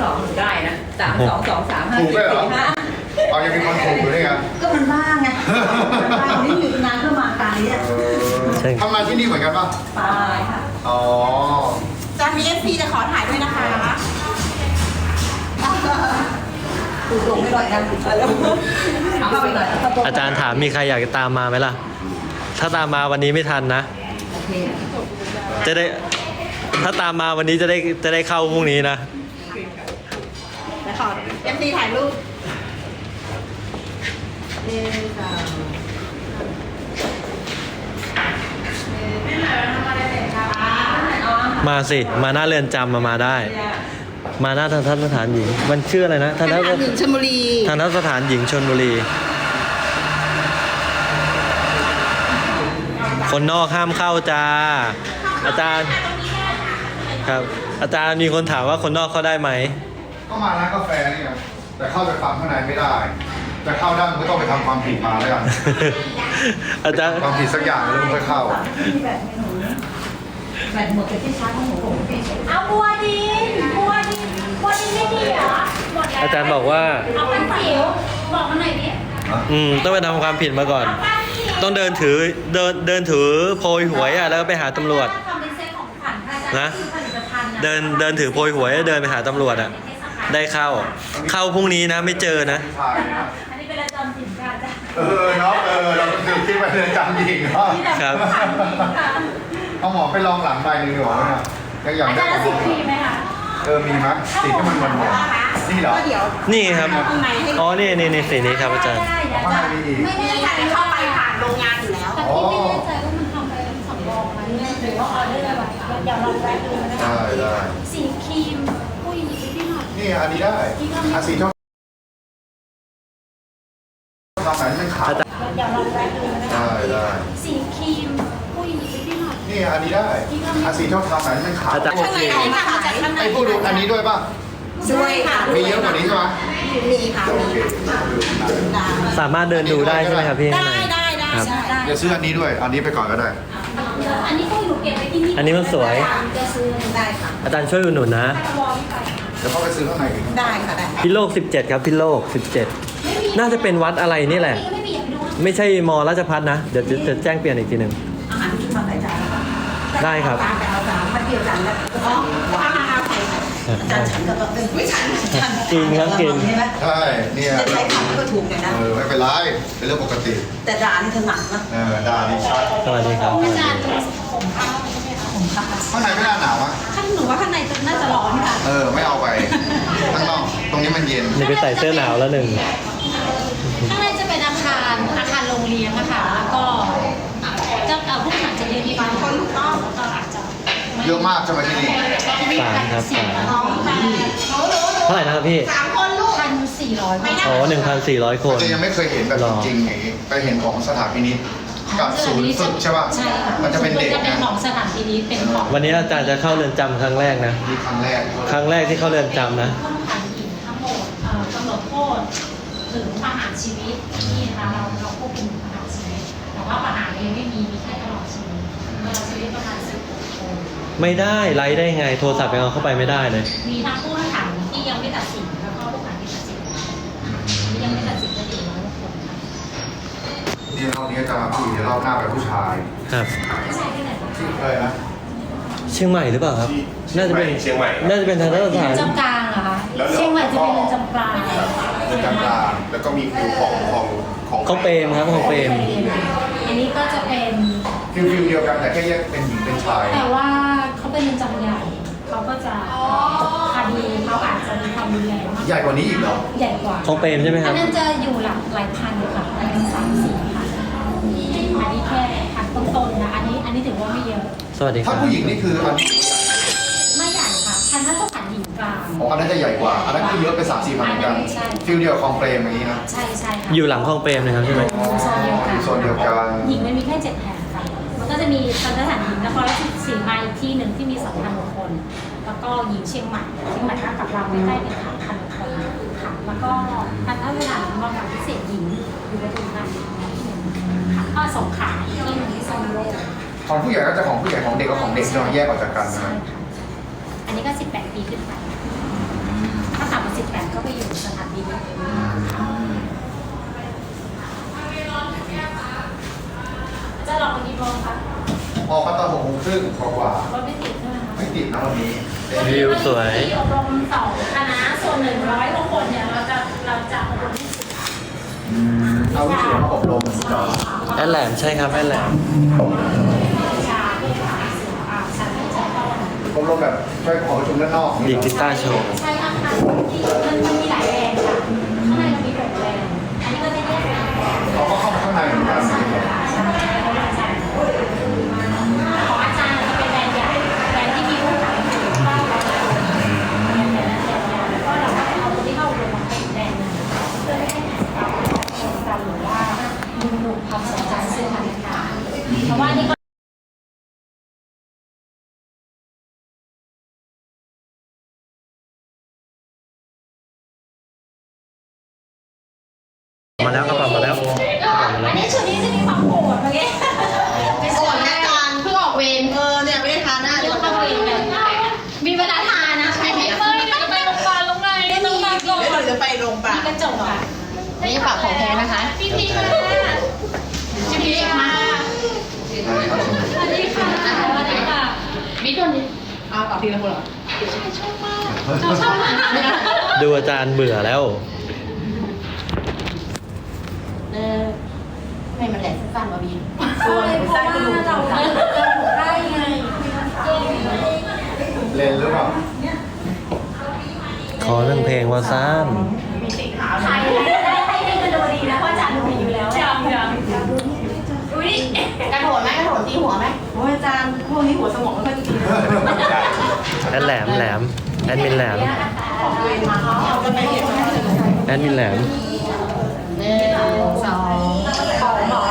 สองได้นะสามสองสองสามห้าถูกสี่ด้วยเหรอสี่ห้าเอายังมีคนถูกอยู่ด้วยไงก็มันบ้างไงมันบ้างนี่อยู่นานก็มาไกลอะเออใช่ ทำงานที่นี่เหมือนกันป่ะ ตายค่ะ อ๋อจานมีเอฟซีจะขอถ่ายด้วยนะคะถูกลงไม่ได้นะเอาเข้าไปก่อนเอาเข้าไปอาจารย์ถามมีใครอยากจะตามมาไหมล่ะ ถ้าตามมาวันนี้ไม่ทันนะ โอเคจะได้ ถ้าตามมาวันนี้จะได้จะได้เข้าพรุ่งนี้นะแล้ว ขอเอฟซีถ่ายรูปมาสิ มาหน้าเรือนจำมามาได้ มาหน้าทันทสถานหญิง มันชื่ออะไรนะทันททสหารหญิงชลบุรีทันทสถานหญิงชนบุรี คนนอกห้ามเข้าจ้า อาจารย์ ครับ อาจารย์มีคนถามว่าคนนอกเข้าได้ไหม ก็มาร้านกาแฟนี่ไงแต่เข้าไปฟังข้างในไม่ได้จะเข้าได้มันก็ต้องไปทำความผิดมาแล้วกันอาจารย์ ความผิดสักอย่างแล้วมันก็เข้า ที่แบบไม่หนูแบตหมดแต่ที่ชาร์จของหนูผมไม่ใช่เอาบัวดินบัวดินบัวดินไม่ดีเหรอหมดแล้วอาจารย์บอกว่า เอาเป็นจิ๋วบอกมาหน่อยดิอืม ต้องไปทำความผิดมาก่อนต้องเดินถือเดินเดินถือโพยหวยอะแล้วก็ไปหาตำรวจ ทำเป็นเซ็ตของขวัญให้อาจารย์นะ คือผลิตภัณฑ์ะเดินเดินถือโพยหวยแล้วเดินไปหาตำรวจอะ ได้เข้า เข้าพรุ่งนี้นะไม่เจอนะผู้ชายนะอันนี้เป็นอาจารย์สินค่ะอาจารย์เออเนาะเออเราก็คือคิดไปเรือนจำหญิงเนาะครับเอาหมอไปลองหลังใบหนึ่งดีกว่าเนี่ยยังอยากอาได้จารย์ละขสิองบปีไหมคะเออมีมั้ยสีที่มันมันๆนี่เหรอก็เดี๋ยวนี่ครับ ข้างในให้อ๋อ นี่นี่นี่สีนี้ครับอาจารย์ ได้ได้ข้างในมีอีก ไม่แน่ใจถ่ายเข้าไปผ่านโรงงานอยู่แล้ว แต่พี่ไม่แน่ใจว่ามันทำไปสำรองไหมหรือว่าออเดอร์อะไรเดี๋ยวเราแวะดูนะคะได้ได้ สีครีมผู้หญิง นิดหน่อยนี่อันนี้ได้อาสีชอบทำแบบนี้มันขาวเดี๋ยวเราแวะดูนะคะได้ได้สีครีมผู้หญิงนิดหน่อยนี่อันนี้ได้อาสีชอบทำแบบนี้มันขาวอาจารย์ข้างในเอามาขายไอ้พวกดูอันนี้ด้วยป่ะด้วยค่ะมีเยอะกว่านี้ใช่ไหมมีค่ะโอมีเคสามารถเดินดูได้ใช่ไหมครับพี่ข้างได้ในได้ได้ครับใช่เดี๋ยวซื้ออันนี้ด้วย อันนี้ไปก่อนก็ได้อันนี้ก็อยู่เก็บไว้ที่นี่อันนี้มันสวย จะซื้อได้ค่ะอาจารย์ช่วยอุดหนุนนะวอลไปเดี๋ยวเข้าไปซื้อข้างในอีกได้ค่ะได้พิโลก 17 ครับพิโลก 17 น่าจะเป็นวัดอะไรนี่แหละ ไม่มีอยากดูไม่ใช่มอราชพัฒนะ เดี๋ยวจะจะแจ้งเปลี่ยนอีกทีหนึ่งอาหารที่มาใส่จานแล้วก็ได้ครับจานแต่เอาจานมาเกี่ยวจานแล้วอ๋อข้างในเอาใส่จานฉันก็ต้องเป็นไม่ฉันฉันกินครับกินใช่ไหมใช่เนี่ยแต่ใช้คำก็ถูกเลยนะเออไม่เป็นไรเป็นเรื่องปกติ แต่จานนี่ถนัดนะเออดานี่ชัดสวัสดีครับอาจารย์ผมข้าวใช่ไหมคะผมค่ะข้างในไม่น่าหน เออ ไม่เอาไปข้างนอก ตรงนี้มันเย็น นี่ไปใส่เสื้อหนาวแล้วหนึ่ง ข้างในจะเป็นอาคารอาคารโรงเรียนนะคะแล้วก็เจ้าผู้บริหารจะเรียนมีบางคนถูกต้องก็อาจจะเยอะมากใช่ไหมที่นี่ สามครับสามน้องไปเท่าไหร่นะครับพี่ สามคนลูกพันสี่ร้อย อ๋อ1,400คนจะยังไม่เคยเห็นแบบจริงๆอย่างนี้ไปเห็นของสถานพินิจ กับศูนย์ฝึกใช่ป่ะใช่ค่ะมันจะเป็นเด็กจะเป็นนะของสถานที่นี้เป็นของวันนี้อาจารย์จะเข้าเรือนจำครั้งแรกนะ นี่ครั้งแรกครั้งแรกที่เข้าเรือนจำนะ ผู้ต้องขังหญิงทั้งหมดเอ่อกำหนดโทษถึงประหารชีวิตนี่นะคะเราเราควบคุมประหารชีวิตแต่ว่าประหารเองไม่มีมีแค่ตลอดชีวิตตลอดชีวิตประมาณสิบคนไม่ได้ไลฟ์ได้ไง โทรศัพท์ยังเอาเข้าไปไม่ได้เลย มีทั้งผู้ต้องขังที่ยังไม่ตัดสินแล้วก็ผู้ต้องขังที่ตัดสินแล้วที่ยังไม่ตัดสินก็อยู่ร้อยกว่าคนค่ะ นี่รอบนี้จะมาผู้หญิงเดี๋ยวรอบหน้าเป็นผู้ชายครับผู้ชายที่ไหนบ้างชื่ออะไรนะเชียงใหม่หรือเปล่าครับ น่าจะเป็นเชียงใหม่น่าจะเป็นทางราชเรืทาอนนจำกลางเหรอคะเชียงใหม่จะเป็นเรือนจำกลางเรือนจำกลางแล้วก็มีคิวของของของของเปรมครับของเปรม อันนี้ก็จะเป็นฟิวฟิวเดียวกันแต่แค่แยกเป็นหญิงเป็นชายแต่ว่าเขาเป็นเรือนจำใหญ่เขาก็จะคดีเขาอาจจะมีความรุนแรงมากใหญ่กว่านี้อีกเหรอใหญ่กว่าของเปรมใช่ไหมคอัรับ นนั้นจะอยู่หลักหลายพันค่ะอันนี้สามสี่พันอันนี้ แค่พันต้นๆนะอันนี้อันนี้ถือว่าไม่เยอะ สวัสดีคถ้ารับผู้หญิงนี่คืออันไม่ใหญ่ค่ะพันถ้าจะผ่านหญิงกลางของอันนั้นจะใหญ่กว่า อันนั้นคือเยอะไปสามสี่พันเหมือนกันใช่ ฟิลเดียวกับของเปรมอย่างนี้นะใช่ใช่ค่ะอยู่หลังของเปรมนะครับใช่ไหมอ๋ออยู่โซนเดียวกัน หญิงมันมีแค่เจ็ดแห่งค่ะมันก็จะมีทันทสถานหญิงนครราชสีมาอีกที่หนึ่งที่มีสองพันกว่าคน แล้วก็หญิงเชียงใหม่เชียงใหม่ก็กับเราใกล้ๆเป็นสามพันคนค่ะแล้วก็ทันทสถานบำบัดพิเศษหญิงอยู่ปทุมธานีที่หนึ่งค่ะ ก็สงขลาอีกที่หนึ่งที่สมุทรโลกของผู้ใหญ่ก็จะของผู้ใหญ่ของเด็กกับของเด็กจะแยกออกจากกันนะใช่ค่ะอันนี้ก็ 18 ปีขึ้นไปแปดก็ไปอยู่สถานบินจะลองไปกี่โมงคะออกมาตอนหกโมงครึ่งกว่ารถไม่ติดใช่ไหมคะๆไม่ติดนะวันนี้วิวสวยที่อบรมสองคณะส่วนหนึ่งร้อยกว่าคนเนี่ยเราจะเราจะอบรมที่สิบ เอาวิชามาอบรมจอแอดแหลมใช่ครับแอดแหลมวิชาที่สามสิบอ่าชั้นที่ชั้นต้นอบรมแบบไปขอประชุมด้านนอกดีดกีตาร์โชว์ ใช่อาคา ความสนใจซึ่งกันและกันเพราะว่านี่ก็มาแล้วกระเป๋ามาแล้วกระเป๋ามาแล้วอันนี้ชุดนี้จะมีความโหดเมื่อกี้ไม่โอ้สวยยนะอาจารย์เพิ่งออกเวรเออเนี่ยไม่ได้ทานหน้าเดี๋เดี๋ยยววเข้าเองเลยมีเวลาทานนะใช่ไหมเฮ้ยจะไปโรงพยาบาลลงไงต้องมาก่อนเดี๋ยวจะไปโรงพยาบาลมีกระจกอะนี่ปากของแท้นะคะ พี่พีมาพี่พีมา สวัสดีค่ะสวัสดีค่ะบิ๊กคนนี้เอาต่อทีละคนเหรอชอบมากชอบมากดูอาจารย์เบื่อแล้วเออให้มันแหลมสั้นๆมาบีใช่เพราะว่าเราได้ไงเล่นหรือเปล่าขอหนึ่งเพลงวาซานใครได้ให้ให้ก็ดูดีนะเพราะอาจารย์ดูดีอยู่แล้วยังยังอุ้ย กระโดดไหมกระโดดตีหัวไหมโอ้ยอาจารย์พวกนี้หัวสมองไม่ค่อยจะดีแอดแหลมแหลมแอดมินแหลมออกเวรมาเขาเอากันไปเห็นไหมแอดมินแหลม หนึ่งสองของหมอ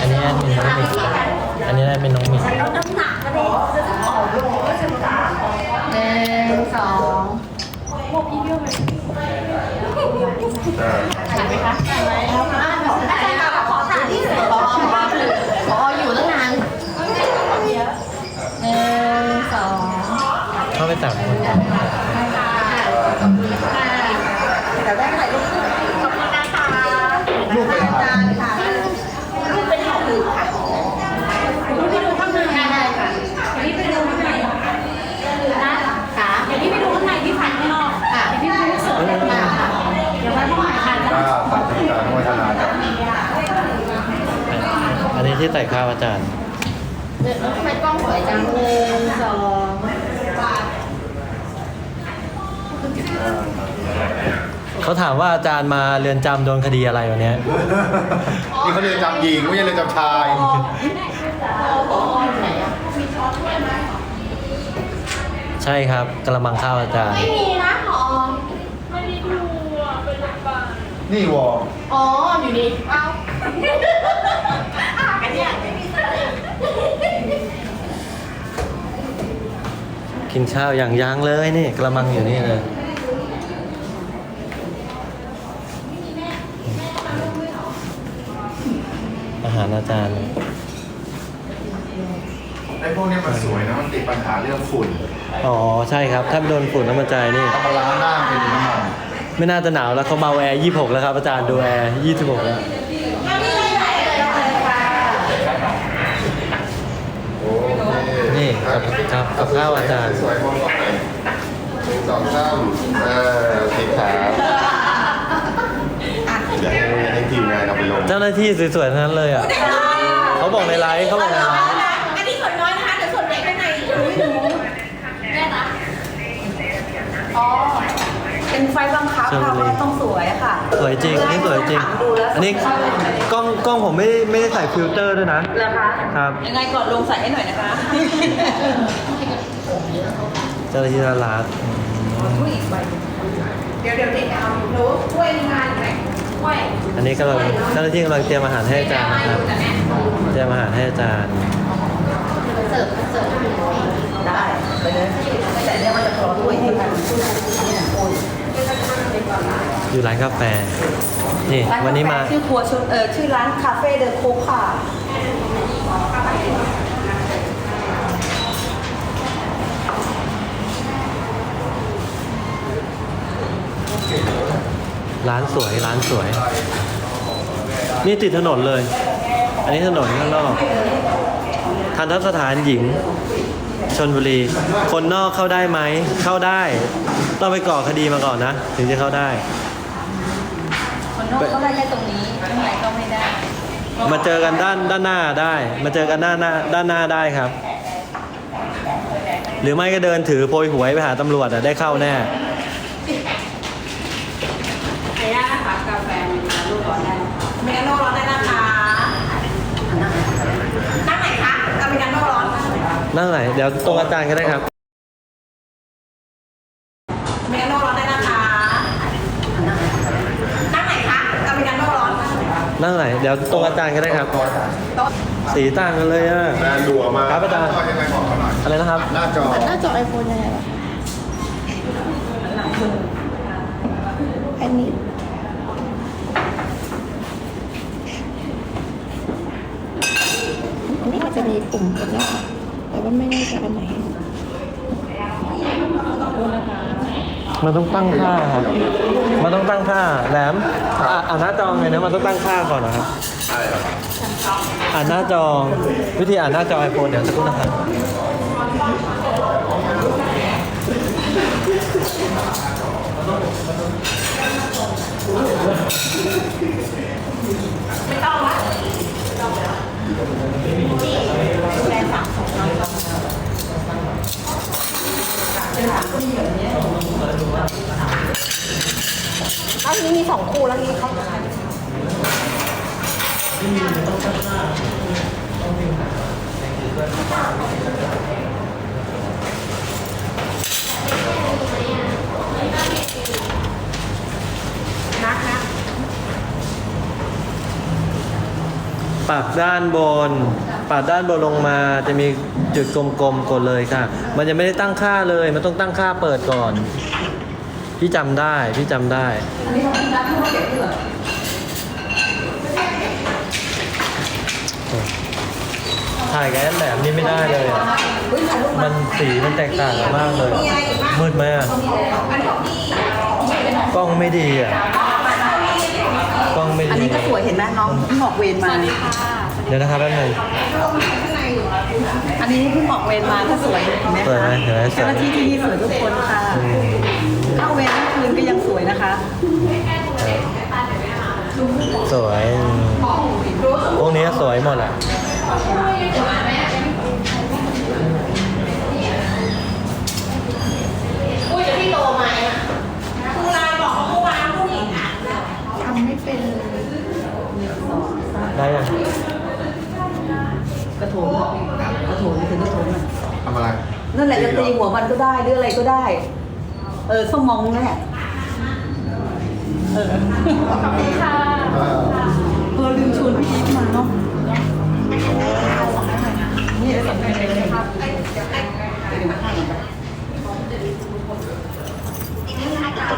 อันนี้แอดมินน้องมิกอันนี้แอดมินน้องมิก ลดน้ำหนักก็ได้จะต้องออกลงก็จะตา หนึ่งสอง พวกพี่เบี้ยวไป เออ ถ่ายไหมคะถ่ายไหมอ่าขอถ่ายค่ะขอถ่ายที่สุดขอขออยู่ตั้งนานหนึ่งสอง เข้าไปสามคน แต่ได้ถ่ายรูปคู่ ขอบคุณนะคะ ลูกเป็นใคร ค่ะ รูปเป็นของอื่นค่ะพี่ไปดูข้างใน ได้ค่ะ พี่ไปดูข้างในนะ ค่ะ เดี๋ยวพี่ไปดูข้างในพี่ถ่ายข้างนอกเดี๋ยวพี่ไปดูสดเลยค่ะเดี๋ยวไว้พวกหมายทานกัน ก็สาธุการโมทนาครับ อันนี้ ที่ใส่ข้าวอาจารย์เดี๋ยวทำไมกล้องสวยจังหนึ่งสองเขาถามว่าอาจารย์มาเรือนจำโดนคดีอะไรวันเนี้ยนี่เขาเรียนจำหญิงไม่ใช่เรียนจำชาย ใช่ครับกระมังข้าวอาจารย์ ไม่มีนะพอนี่วออ๋ออยู่นี่ เอาอ่ากันเนี่ยไม่มีเสื้อ กินข้าวอย่างยางเลยนี่กระมังอยู่นี่เลยอาหารอาจารย์ไอ้พวกเนี้ยมันสวยนะมันติดปัญหาเรื่องฝุ่นอ๋อใช่ครับ ถ้าโดนฝุ่นแล้วมันใจนี่เอามาล้างหน้าเป็นน้ำมันไม่น่าจะหนาวแล้วเขาเบาแอร์ 26 แล้วครับอาจารย์ดูแอร์ 26 แล้ว โอเค นี่ กับครับกับข้าวอาจารย์สวยมองก่อนเลยหนึ่งสองสามเออโอเคครับเดี๋ยวให้ให้ทีมงานเอาไปลงเจ้าหน้าที่สวยๆทั้งนั้นเลยอะ เขาบอกในไลฟ์เขาบอกในไลฟ์ อันนี้ส่วนน้อยนะคะเดี๋ยวส่วนใหญ่ข้างในไม่รู้แน่นะอ๋อ เป็นไฟบังคับค่ะว่าต้องสวยค่ะ สวยจริงอันนี่สวยจริงดูแล้วอันนี้กล้องกล้องผมไม่ได้ไม่ได้ใส่ฟิลเตอร์ด้วยนะแล้วคะครับยังไงกดลงใส่ให้หน่อยนะคะเจ้าหน้าที่น่ารักเดี๋ยวเดี๋ยวเด็กเอาหนูช่วยงานไหมช่วยอันนี้กำลังเจ้าหน้าที่กำลังเตรียมอาหารให้อาจารย์นะครับเตรียมอาหารให้อาจารย์เสิร์ฟเสิร์ฟได้ไปเลยแต่เนี่ยมันจะรอด้วยที่กัน อยู่ร้านกาแฟ นี่วันนี้มา ชื่อครัวชุดเออชื่อร้านคาเฟ่เดอะคุกค่ะร้านสวยร้านสวย นี่ติดถนนเลย อันนี้ถนนข้างนอกทันทสถานหญิงชนบุรี คนนอกเข้าได้ไหม เข้าได้ ต้องไปก่อคดีมาก่อนนะ ถึงจะเข้าได้ คนนอกก็ได้แค่ตรงนี้ข้างในก็ไม่ได้มาเจอกันด้านด้านหน้าได้ มาเจอกันด้านหน้าด้านหน้าได้ครับ หรือไม่ก็เดินถือโพยหวยไปหาตำรวจอะได้เข้าแน่ขออนุญาตนะคะกาแฟมีน้ำลูกร้อนได้อเมริกาโน่ร้อนได้นะคะนั่งไหนคะอเมริกาโน่ร้อนนั่งไหน เดี๋ยวตรงอาจารย์ก็ได้ครับ อเมริกาโน่ร้อนได้นะคะ นั่งไหนคะอเมริกาโน่ร้อน นั่งไหน เดี๋ยวตรงอาจารย์ก็ได้ครับ สีต่างกันเลยอะแบรนด์ดูออกมาครับอาจารย์จอยังไงบอกเขาหน่อยอะไรนะครับ หน้าจอ หน้าจอไอโฟนยังไงวะอันนี้ อันนี้มันจะมีปุ่มกันแล้วแต่ว่าไม่แน่ใจอันไหน มันต้องตั้งค่าครับ มันต้องตั้งค่าแหลมอะอ่านหน้าจอไงนะ มันต้องตั้งค่าก่อนนะครับอ่านหน้าจอ วิธีอ่านหน้าจอไอโฟนเดี๋ยวสักครู่นะครับอันนี้ มีสองคู่แล้วนี้เขาปรับด้านบนปรับด้านบนลงมาจะมีจุดกลมๆกดเลยค่ะ มันยังไม่ได้ตั้งค่าเลย มันต้องตั้งค่าเปิดก่อน พี่จำได้ พี่จำได้ถ่ายกับแอนแหลมนี่ไม่ได้เลยอะมันสีมันแตกต่างกันมากเลย มืดไหมอะกล้องไม่ดีอะ กล้องไม่ดี อันนี้ก็สวยเห็นไหมน้องเพิ่งออกเวรมา เดี๋ยวนะครับแป๊บนึง อันนี้เพิ่งออกเวรมาก็สวยเห็นไหมสวยไหมคะเห็นไหมสวย เจ้าหน้าที่ที่นี่สวยทุกคนค่ะอืมเข้าเวรเมื่อคืนก็ยังสวยนะคะ สวยอืมพวกนี้สวยหมดอะ อุ้ยเดี๋ยวพี่โตมาอะครูลายบอกว่าเมื่อวานผู้หญิงอะทำไม่เป็น ได้ยัง กระโถนกระโถนคือกระโถนอะ ทำอะไร นั่นแหละจะตีหัวมันก็ได้หรืออะไรก็ได้ เออส้มมองแน่เออเออเออลืมชวนพี่อีฟมาเนาะนี่สำคัญเลยครับ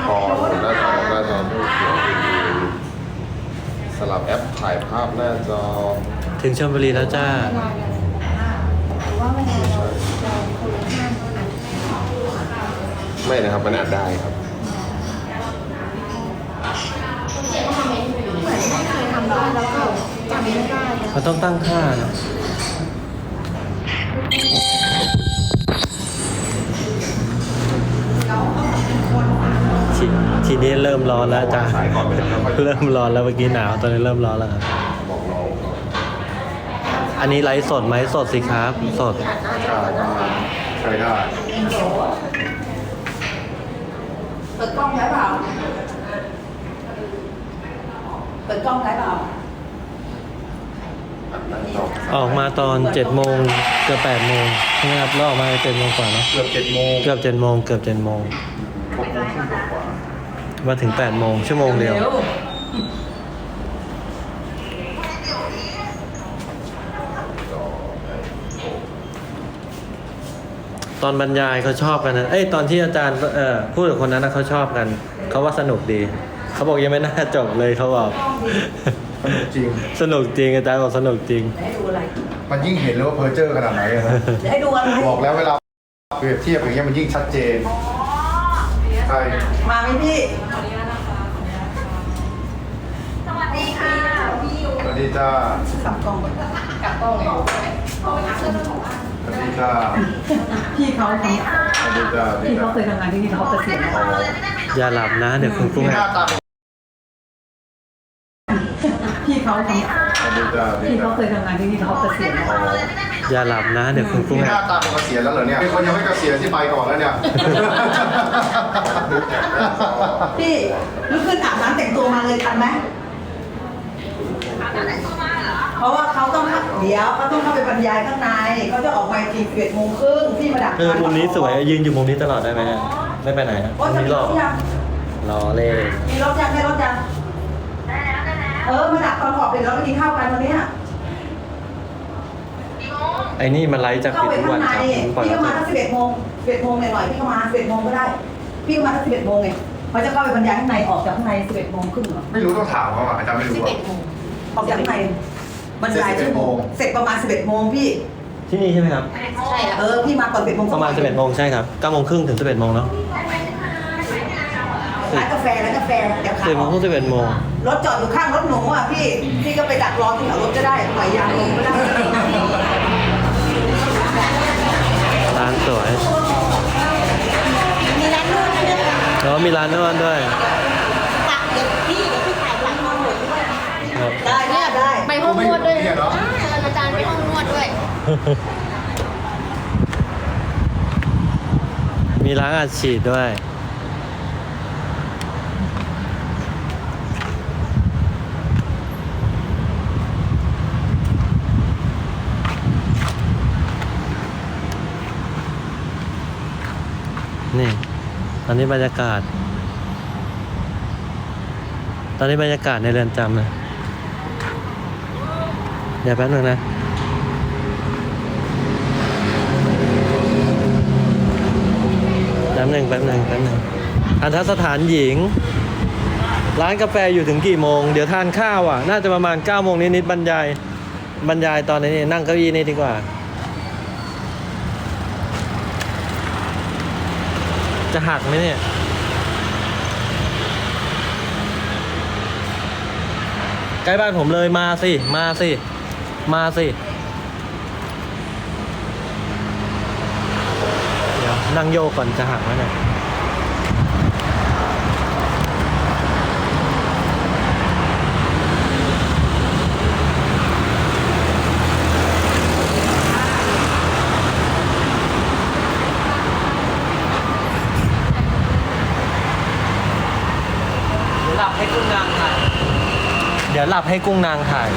พอหน้าจอหน้าจอไม่เขียวสลับแอปถ่ายภาพหน้าจอถึงชลบุรีแล้วจ้า ไม่นะครับมันอาจได้ครับมันต้องตั้งค่านะททีนี้เริ่มร้อนแล้วจ้าสายก่อนไปนะครับเริ่มร้อนแล้วเมื่อกี้หนาวตอนนี้เริ่มร้อนแล้วครับบอกน้องอันนี้ไลฟ์สดไหมสดสิครับ สด ใช้ได้ เปิดกล้องได้เปล่า เปิดกล้องได้เปล่าอัดหน้าจอออกมาตอนเจ็ดโมงเกือบแปดโมงนะครับแล้วออกมาเจ็ดโมงกว่าเนอะเกือบเจ็ดโมงเกือบเจ็ดโมงเกือบเจ็ดโมงหกโมงครึ่งกว่ามาถึงแปดโมงชั่วโมงเดียว ตอนบรรยายเขาชอบกันนะเอ้ยตอนที่อาจารย์เอ่อพูดกับคนนั้นนะเขาชอบกันเขาว่าสนุกดีเขาบอกยังไม่น่าจบเลยเขาบอก จริง สนุกจริงอาจารย์บอกสนุกจริง ให้ดูอะไร มันยิ่งเห็นเลยว่าเพอร์เจอร์ขนาดไหนอะนะเดี๋ยวให้ดูอะไรบอกแล้วเวลาเปรียบเทียบอย่างเงี้ยมันยิ่งชัดเจนใช่มาไหมพี่ สวัสดีจ้า กลับกล้องกับกล้องเลย สวัสดีจ้าพี่เขาทสวัสดีจ้าสวัสำดีพี่จ้าเขาเคยทำงานที่นี่แต่เขาเกษียณแล้วอย่าหลับนะ เดี๋ยวคุณกุ้งหน้าตาพี่เขาทสวัสดีจ้าสวัสำดีพี่จ้าเขาเคยทำงานที่นี่แต่เขาเกษียณแล้วอย่าหลับนะ เดี๋ยวคุณกุ้งหน้าตาเป็นเกษียณแล้วเหรอเนี่ยมีคนยังไม่เกษียณที่ไปก่อนแล้วเนี่ยพี่ลุกขึ้นอาบน้ำแต่งตัวมาเลยทันไหม เพราะว่าเขาต้องเดี๋ยวเขาต้องเข้าไปบรรยายข้างในเขาจะออกมาทีสิบเอ็ดโมงครึ่งพี่มาดักเออมุมนี้สวยยืนอยู่มุมนี้ตลอดได้ไหมฮะไม่ไปไหนฮะโอ้มุยมจะนี้มีหรล่อถยังรอเล่มีรถยังได้รถยังเออมาดักตอนออกเดี๋ยวเราไปกินข้าวกันตอนนี้อะไอ้นี่มันไลฟ์จากเข้าปิดไปทุกข้าวันงในครับปล่อยพี่ก็แล้วมาตั้งสิบเอ็ดโมงสิบเอ็ดโมงหน่อยๆพี่ก็มาสิบเอ็ดโมงก็ได้ พี่ก็มาตั้งสิบเอ็ดโมงไงเขาจะเข้าไปบรรยายข้างในออกจากข้างในสิบเอ็ดโมงครึ่งเหรอไม่รู้ต้องถามเขาอะอาจารย์ไม่รู้อะออกจากข้างใน บรรยายชั่วโมง11เสร็จประมาณสิบเอ็ดโมงพี่ ที่นี่ใช่ไหมครับ ใช่ครับเออพี่มาก่อนสิบเอ็ดโมงประมาณ 11โมงใช่ครับ9โมงครึ่งถึง 11โมงเนาะร้านกาแฟร้านกาแฟเดี๋ยวขา10โมงครึ่ง11โมงรถจอดอยู่ข้างรถหนูอะพี่ พี่ก็ไปดักรอที่แถวรถก็ได้ปล่อยยางลงก็ได้ร้านสวย มีร้านนวดด้วยนะคะแล้วก็มีร้านนวดด้วย ฝากเดี๋ยวพี่ ห้องนวดด้วยเนี่ยเหรออ่าอาจารย์ไปห้องนวดด้วย มีร้านอัดฉีดด้วย นี่ ตอนนี้บรรยากาศ ตอนนี้บรรยากาศในเรือนจำนะ เดี๋ยวแป๊บนึงนะ แป๊บหนึ่งแป๊บหนึ่งแป๊บหนึ่งอันทสถานหญิง ร้านกาแฟอยู่ถึงกี่โมง เดี๋ยวทานข้าวอะ น่าจะประมาณ9ก้าโมงนิดๆบรรยาย บรรยายตอนนี้นั่งเก้าอี้นี่ดีกว่า จะหักไหมเนี่ยใกล้บ้านผมเลยมาสิ มาสิ มาสิ เดี๋ยวนั่งโยกก่อนจะหักแล้วเนี่ยเดี๋ยวหลับให้กุ้งนางถ่าย เดี๋ยวหลับให้กุ้งนางถ่าย